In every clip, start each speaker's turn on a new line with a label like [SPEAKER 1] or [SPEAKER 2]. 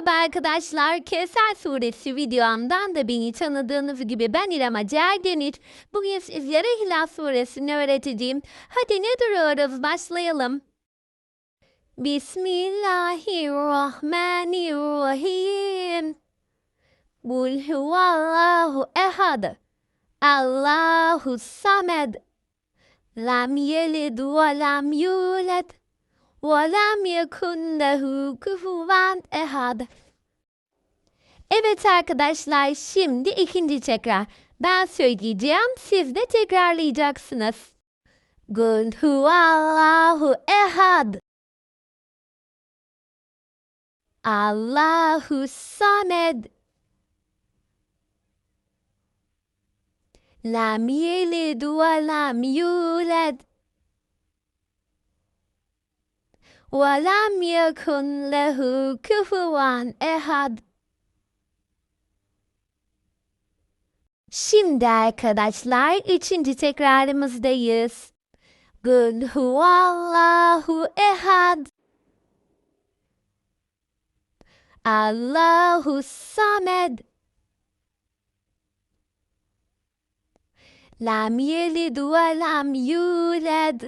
[SPEAKER 1] Merhaba arkadaşlar. Kevser Suresi videomdan da beni tanıdığınız gibi ben İrem Acar Demir. Bugün sizlere Hilal Suresini öğreteceğim. Hadi ne duruyoruz başlayalım. Bismillahirrahmanirrahim. Kul huvallahu ehad. Allahu samed. Lam yelid ve lam yulad. وَلَمْ يَكُنْ لَهُ كُفُوًا اَحَدٌ Evet arkadaşlar şimdi ikinci tekrar. Ben söyleyeceğim siz de tekrarlayacaksınız. Kul huvallahu ehad. Allahu samed. Lam yelid ve lam yulad. وَلَمْ يَكُنْ لَهُ كُفُوًا اَحَدٌ Şimdi arkadaşlar üçüncü tekrarımızdayız. Kul huvallahu ehad. Allahu samed. Lam yelid ve lam yulad.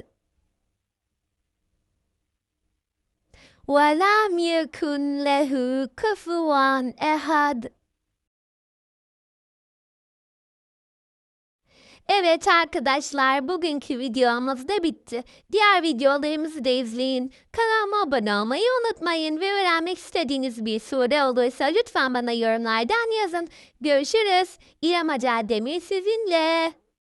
[SPEAKER 1] وَلَمْ يَكُنْ لَهُ كُفُوًا اَحَدٌ Evet arkadaşlar bugünkü videomuz da bitti. Diğer videolarımızı da izleyin. Kanalıma abone olmayı unutmayın ve öğrenmek istediğiniz bir soru olursa lütfen bana yorumlardan yazın. Görüşürüz. İrem Acar Demir sizinle.